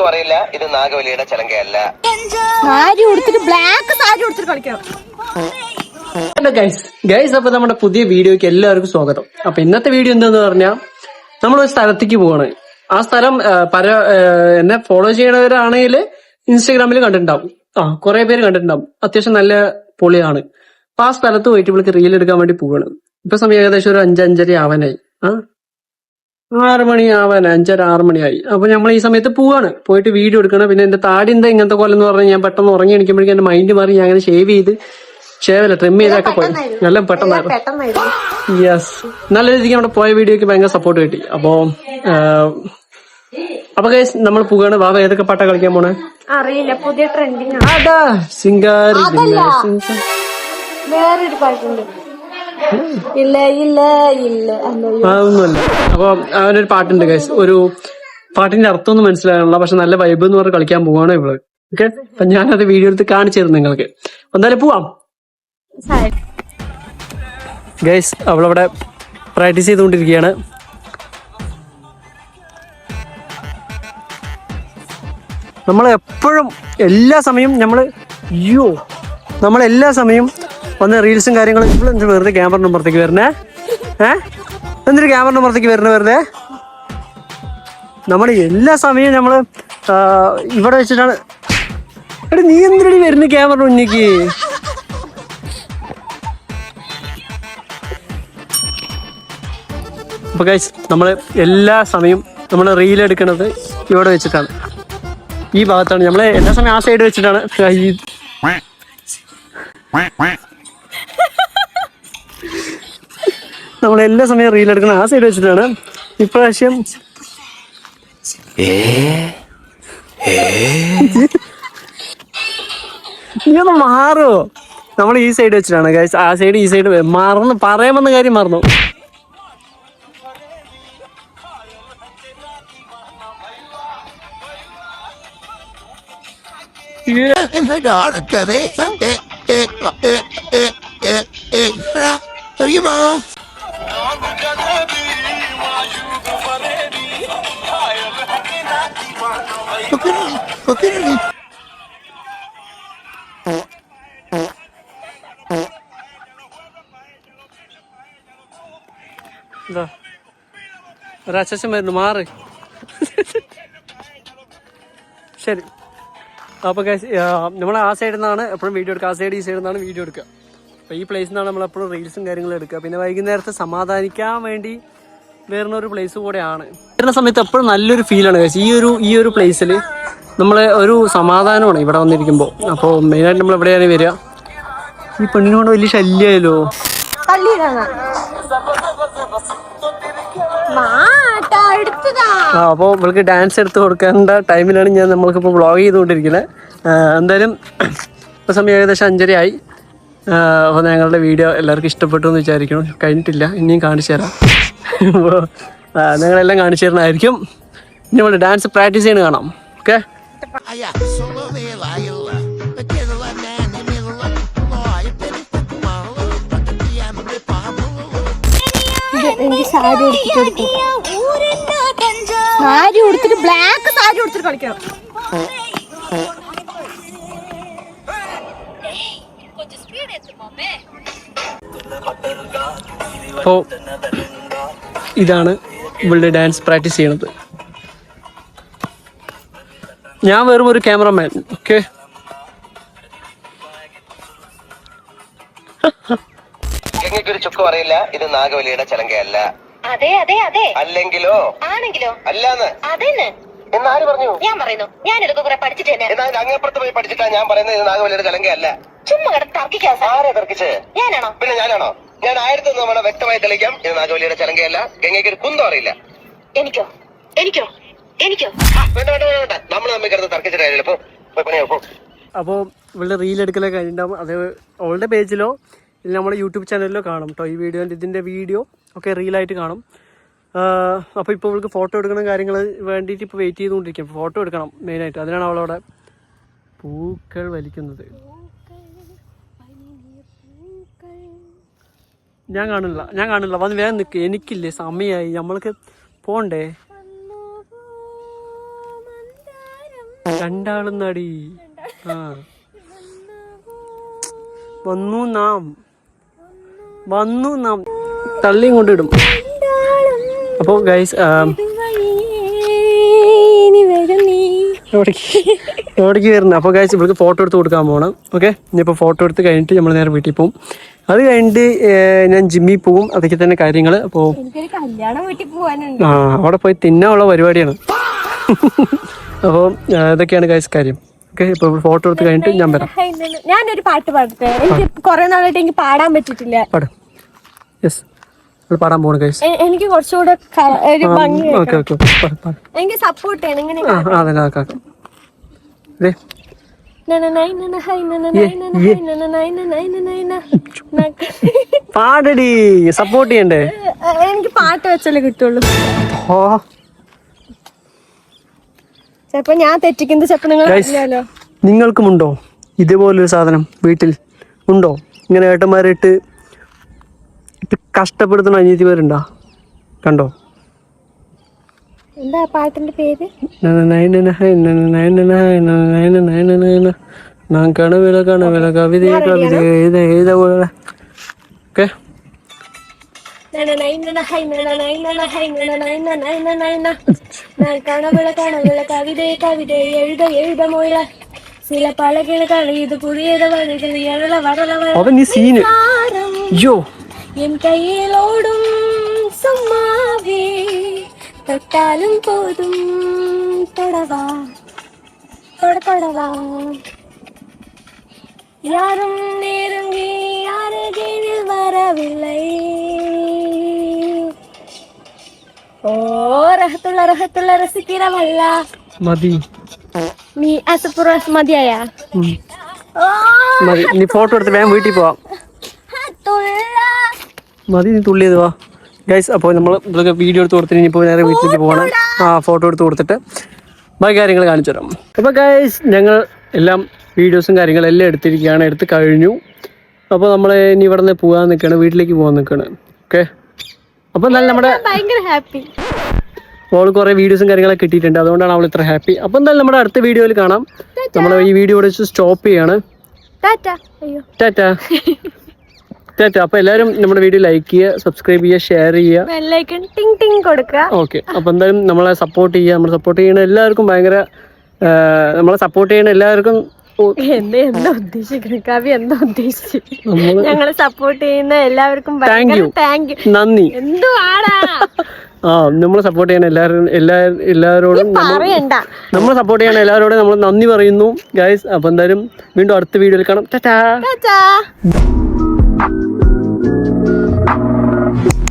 ചുക്കും അറിയില്ല. ഇത് നാഗവലിയുടെ ചലങ്കയല്ല. സാരി ഉടുത്തിട്ട് ബ്ലാക്ക് സാരി ഉടുത്തിട്ട് കളിക്കണം. ഗൈസ് ഗൈസ് അപ്പൊ നമ്മുടെ പുതിയ വീഡിയോക്ക് എല്ലാവർക്കും സ്വാഗതം. അപ്പൊ ഇന്നത്തെ വീഡിയോ എന്താന്ന് പറഞ്ഞാൽ നമ്മൾ ഒരു സ്ഥലത്തേക്ക് പോവാണ്. ആ സ്ഥലം പര പല എന്നെ ഫോളോ ചെയ്യണവരാണെങ്കിൽ ഇൻസ്റ്റാഗ്രാമിൽ കണ്ടിട്ടുണ്ടാവും. ആ കുറെ പേര് കണ്ടിട്ടുണ്ടാവും. അത്യാവശ്യം നല്ല പൊളിയാണ്. അപ്പൊ ആ സ്ഥലത്ത് പോയിട്ട് ഇവൾക്ക് റീൽ എടുക്കാൻ വേണ്ടി പോവാണ്. ഇപ്പൊ സമയം ഏകദേശം ഒരു അഞ്ചഞ്ചര ആവാനായി. ആ ആറ് മണി ആവാൻ അഞ്ചര ആറ് മണിയായി അപ്പൊ നമ്മൾ ഈ സമയത്ത് പോവാണ്. പോയിട്ട് വീഡിയോ എടുക്കണം. പിന്നെ എന്റെ താടി എന്താ ഇങ്ങനത്തെ കൊല്ലം എന്ന് പറഞ്ഞാൽ ഞാൻ പെട്ടെന്ന് ഉറങ്ങി എണിക്കുമ്പോഴേക്കും എന്റെ മൈൻഡ് മാറി ഞാൻ അങ്ങനെ ഷേവ് ചെയ്ത് ഷേവല്ല ട്രിം ചെയ്തൊക്കെ പോയി. നല്ല പെട്ടെന്നായിരുന്നു. യെസ് നല്ല രീതിക്ക് നമ്മുടെ പോയ വീഡിയോക്ക് ഭയങ്കര സപ്പോർട്ട് കിട്ടി. അപ്പോ അപ്പൊ കേസ് നമ്മൾ പോവാണ്. വാവ ഏതൊക്കെ പാട്ട കളിക്കാൻ പോണേ? അറിയില്ല. പുതിയ ട്രെൻഡിങ് അതാ സിംഗാരി സിംഗ- വേറൊരു പാട്ടുണ്ട്. ഇല്ല ഇല്ല ഇല്ല. അപ്പൊ അവനൊരു പാട്ടുണ്ട് ഗൈസ് ഒരു പാട്ടിന്റെ അർത്ഥം ഒന്നും മനസ്സിലാകാനുള്ള പക്ഷെ നല്ല വൈബ് എന്ന് പറഞ്ഞ് കളിക്കാൻ പോവാണ് ഇവൾ. ഓക്കെ അപ്പൊ ഞാനത് വീഡിയോ എടുത്ത് കാണിച്ചു തരും നിങ്ങൾക്ക്. എന്തായാലും പോവാം. ഗൈസ് അവളവിടെ പ്രാക്ടീസ് ചെയ്തുകൊണ്ടിരിക്കുകയാണ്. നമ്മൾ എപ്പോഴും എല്ലാ സമയം നമ്മൾ അയ്യോ നമ്മൾ എല്ലാ സമയം വന്ന് റീൽസും കാര്യങ്ങളും ഇവിടെ എന്ത് വെറുതെ ക്യാമറ നമ്പറത്തേക്ക് വരണേ ഏ? എന്തിനു ക്യാമറ നമ്പറത്തേക്ക് വരണേ വെറുതെ? നമ്മൾ എല്ലാ സമയവും നമ്മൾ ഇവിടെ വെച്ചിട്ടാണ് എടാ നീ എന്തിനടി വരുന്നു ക്യാമറ ഉന്നിക്ക് അപ്പൊ ഗൈസ് നമ്മൾ എല്ലാ സമയവും നമ്മൾ റീൽ എടുക്കുന്നത് ഇവിടെ വെച്ചിട്ടാണ്. ഈ ഭാഗത്താണ്. നമ്മൾ എല്ലാ സമയം ആ സൈഡ് വെച്ചിട്ടാണ്. ഈ നമ്മൾ എല്ലാ സമയം റീൽ എടുക്കുന്ന ആ സൈഡ് വെച്ചിട്ടാണ്. ഇപ്രാവശ്യം നീ ഒന്ന് മാറോ. നമ്മൾ ഈ സൈഡ് വെച്ചിട്ടാണ് ഗൈസ് ആ സൈഡ് ഈ സൈഡ് മറന്നു പറയാമെന്ന കാര്യം മറന്നു. എന്താ? ഒരച്ഛൻ വരുന്നു മാറ്. ശരി. അപ്പൊ നമ്മൾ ആ സൈഡിൽ നിന്നാണ് എപ്പോഴും വീഡിയോ എടുക്കുക. ആ സൈഡ് ഈ സൈഡിൽ നിന്നാണ് വീഡിയോ എടുക്കുക. അപ്പൊ ഈ പ്ലേസിൽ നിന്നാണ് നമ്മൾ എപ്പോഴും റീൽസും കാര്യങ്ങളും എടുക്കുക. പിന്നെ വൈകുന്നേരത്തെ സമാധാനിക്കാൻ വേണ്ടി വരുന്ന ഒരു പ്ലേസ് കൂടെയാണ്. വരുന്ന സമയത്ത് എപ്പോഴും നല്ലൊരു ഫീലാണ്. ഈ ഒരു ഈ ഒരു പ്ലേസിൽ നമ്മൾ ഒരു സമാധാനമാണ് ഇവിടെ വന്നിരിക്കുമ്പോൾ അപ്പോൾ മെയിനായിട്ട് നമ്മൾ എവിടെയാണ് വരിക? ഈ പെണ്ണിനോട് വലിയ ശല്യമായല്ലോ ആ അപ്പോൾ ഇവൾക്ക് ഡാൻസ് എടുത്ത് കൊടുക്കേണ്ട ടൈമിലാണ് ഞാൻ നമ്മൾക്ക് നമ്മൾക്കിപ്പോൾ വ്ളോഗ് ചെയ്തുകൊണ്ടിരിക്കുന്നത് എന്തായാലും ഇപ്പോൾ സമയം ഏകദേശം അഞ്ചരയായി. അപ്പോൾ ഞങ്ങളുടെ വീഡിയോ എല്ലാവർക്കും ഇഷ്ടപ്പെട്ടു എന്ന് വിചാരിക്കണം കഴിഞ്ഞിട്ടില്ല ഇനിയും കാണിച്ചു തരാം. അപ്പോൾ നിങ്ങളെല്ലാം കാണിച്ചു തരണമായിരിക്കും ഇനി നമ്മൾ ഡാൻസ് പ്രാക്ടീസ് ചെയ്യണ കാണാം. Okay black sari. Black sari la man അപ്പോൾ ഇതാണ് ഇവളുടെ ഡാൻസ് പ്രാക്ടീസ് ചെയ്യണത്. ഞാൻ വെറും ഒരു ക്യാമറമാൻ ഓക്കെ? ഗംഗയ്ക്കൊരു ചുക്കും അറിയില്ല ഇത് നാഗവലിയുടെ ചലങ്കയല്ല. അതെ അതെ അതെ. അല്ലെങ്കിലോ? ആണെങ്കിലോ? അല്ലാന്ന്? അതെന്ന്? എന്നാര് പറഞ്ഞു? ഞാൻ പറയുന്നു ഞാൻ ഇതൊക്കെ കുറെ പഠിച്ചിട്ട് എന്നാൽ അങ്ങേപ്പുറത്ത് പോയി പഠിച്ചിട്ടാ ഞാൻ പറയുന്നത് ഇത് നാഗവലിയുടെ ചലങ്കയല്ല. ചുമ്മാ തർക്കിക്കാ ആരെ തർക്കിച്ച്? ഞാനാണോ? പിന്നെ ഞാനാണോ? ഞാൻ ആയിരത്തി ഒന്ന് തവണ വ്യക്തമായി തെളിയിക്കാം. ഇത് നാഗവലിയുടെ ചലങ്കയല്ല ഗംഗയ്ക്ക് ഒരു കുന്തം അറിയില്ല. എനിക്കോ? എനിക്കോ? എനിക്കോ? വേണ്ട വേണ്ട വേണ്ട, വേണ്ട. നമ്മൾ തമ്മിൽ കിടന്ന് തർക്കിച്ചിട്ട് കാര്യമില്ല. പോ പോയി പണിയോ പോ. അപ്പോൾ ഇവളുടെ റീൽ എടുക്കലൊക്കെ കഴിഞ്ഞിട്ടുണ്ടാവും. അത് അവളുടെ പേജിലോ ഇല്ല നമ്മുടെ യൂട്യൂബ് ചാനലിലോ കാണും കേട്ടോ ഈ വീഡിയോന്റെ ഇതിന്റെ വീഡിയോ ഒക്കെ റീലായിട്ട് കാണും. അപ്പോൾ ഇപ്പോൾ ഇവൾക്ക് ഫോട്ടോ എടുക്കണം കാര്യങ്ങൾ വേണ്ടിയിട്ട് ഇപ്പോൾ വെയിറ്റ് ചെയ്തുകൊണ്ടിരിക്കും ഫോട്ടോ എടുക്കണം മെയിനായിട്ട് അതിനാണ് അവളവിടെ പൂക്കൾ വലിക്കുന്നത്. ഞാൻ കാണില്ല ഞാൻ കാണില്ല. വന്ന് വേഗം നിൽക്ക് എനിക്കില്ലേ സമയമായി നമ്മൾക്ക് പോണ്ടേ? രണ്ടാളും നടി ആ. വന്നു നാം. വന്നു നാം. തള്ളിയും കൊണ്ടിടും അപ്പോൾ ഗൈസ് എവിടേക്ക്? വരുന്നത് അപ്പോൾ ഗൈസ് ഇവർക്ക് ഫോട്ടോ എടുത്ത് കൊടുക്കാൻ പോകണം ഓക്കെ ഇനിയിപ്പോൾ ഫോട്ടോ എടുത്ത് കഴിഞ്ഞിട്ട് നമ്മൾ നേരെ വീട്ടിൽ പോകും അത് കഴിഞ്ഞിട്ട് ഞാൻ ജിമ്മിൽ പോകും. അതൊക്കെ തന്നെ കാര്യങ്ങൾ അപ്പോൾ ആ അവിടെ പോയി തിന്നാനുള്ള പരിപാടിയാണ്. അപ്പോൾ ഇതൊക്കെയാണ് ഗൈസ് കാര്യം. ഓക്കെ ഇപ്പോൾ ഫോട്ടോ എടുത്ത് കഴിഞ്ഞിട്ട് ഞാൻ വരാം. ഞാനൊരു പാട്ട് പാടട്ടെ? എനിക്ക് കുറെ നാളായിട്ട് എനിക്ക് പാടാൻ പറ്റിയിട്ടില്ല. പാട്. യെസ് പാടാൻ പോണ ഗൈസ് എനിക്ക് കുറച്ചുകൂടെ ഒരു ഭംഗി എനിക്ക് സപ്പോർട്ട് ചെയ്യണം ഇങ്ങനെ പാടടി സപ്പോർട്ട് ചെയ്യണ്ടേ? എനിക്ക് പാട്ട് വെച്ചല്ലേ കിട്ടുള്ളൂ. ചിലപ്പോ ഞാൻ തെറ്റിക്കുന്നത് ചിലപ്പോ നിങ്ങൾ നിങ്ങൾക്കുമുണ്ടോ ഇതുപോലൊരു സാധനം വീട്ടിൽ ഉണ്ടോ? ഇങ്ങനെ ഏട്ടന്മാരിട്ട് കഷ്ടപ്പെടുത്തണ കഷ്ടപ്പെടുത്തുന്ന അനിയത്തിമാരുണ്ടോ? കണ്ടോ? എന്താ പാട്ടിന്റെ പേര് ഞാൻ കണവില കണവില കവിത കവിത എഴുത എഴുത പോലെ ഓക്കെ നനനായ് നനഹായ് നനനായ് നനഹായ് നനനായ് നനനായ് നനനായ് ന. ഞാൻ കണവിള കണവിള കവിത കവിത എഴുത എഴുത മൊഴ ചില പലകിള കളിയത് പുതിയത് വഴികൾ എഴല വരള അവൻ ഈ സീന് വരം അയ്യോ என் கையில் ஓடும் சும்மாவே தொட்டாலும் போதும். தொடவா. தொட தொடவா. யாரும் நெருங்கி அருகில் வரவில்லை. ஓ ரகத்துள்ள ரகத்துள்ள ரசிக்கிறவல்ல. மதி. நீ அசப்புற மதியாயா? മതി നീ ഫോട്ടോ എടുത്ത് വേഗം വീട്ടിൽ പോവാം മതി നീ തുള്ളിയത് ഗൈസ് അപ്പോൾ നമ്മൾ ഇതൊക്കെ വീഡിയോ എടുത്ത് കൊടുത്തിട്ട് ഇനിയിപ്പോൾ നേരെ വീട്ടിലേക്ക് പോകണം. ആ ഫോട്ടോ എടുത്ത് കൊടുത്തിട്ട് ബാക്കി കാര്യങ്ങൾ കാണിച്ചു തരാം. അപ്പോൾ ഗൈസ് ഞങ്ങൾ എല്ലാം വീഡിയോസും കാര്യങ്ങളും എല്ലാം എടുത്തിരിക്കുകയാണ്. എടുത്ത് കഴിഞ്ഞു. അപ്പോൾ നമ്മൾ ഇനി ഇവിടെ നിന്ന് പോകാൻ നിൽക്കുകയാണ് വീട്ടിലേക്ക് പോകാൻ നിൽക്കുകയാണ് ഓക്കെ അപ്പോൾ എന്തായാലും നമ്മുടെ ഭയങ്കര ഹാപ്പി അവൾ കുറേ വീഡിയോസും കാര്യങ്ങളൊക്കെ കിട്ടിയിട്ടുണ്ട്. അതുകൊണ്ടാണ് അവൾ ഇത്ര ഹാപ്പി അപ്പോൾ എന്തായാലും നമ്മുടെ അടുത്ത വീഡിയോയിൽ കാണാം. നമ്മൾ ഈ വീഡിയോ ഇവിടെ വെച്ച് സ്റ്റോപ്പ് ചെയ്യാണ്. ടാറ്റ. ടാറ്റ അപ്പൊ എല്ലാവരും നമ്മുടെ വീഡിയോ ലൈക്ക് ചെയ്യുക സബ്സ്ക്രൈബ് ചെയ്യുക ഷെയർ ചെയ്യുക. ബെല്ലൈക്കൺ ടിങ് ടിങ് കൊടുക്കുക. ഓക്കെ അപ്പൊ എന്തായാലും നമ്മളെ സപ്പോർട്ട് ചെയ്യുക. നമ്മളെ സപ്പോർട്ട് ചെയ്യുന്ന എല്ലാവർക്കും ഭയങ്കര നമ്മളെ സപ്പോർട്ട് ചെയ്യുന്ന എല്ലാവർക്കും ഓ- എന്ത് ഉദ്ദേശിക്കുന്നത് കവി എന്താ ഉദ്ദേശിച്ചു. ഞങ്ങളെ സപ്പോർട്ട് ചെയ്യുന്ന എല്ലാവർക്കും. താങ്ക് യു നന്ദി. എന്തുവാടാ? ആ നമ്മളെ സപ്പോർട്ട് ചെയ്യുന്ന എല്ലാവരും എല്ലാ എല്ലാവരോടും നമ്മൾ സപ്പോർട്ട് ചെയ്യുന്ന എല്ലാവരോടും നമ്മൾ നന്ദി പറയുന്നു. ഗൈസ് അപ്പോൾ എന്തായാലും വീണ്ടും അടുത്ത വീഡിയോയിൽ കാണാം. Tata We'll be.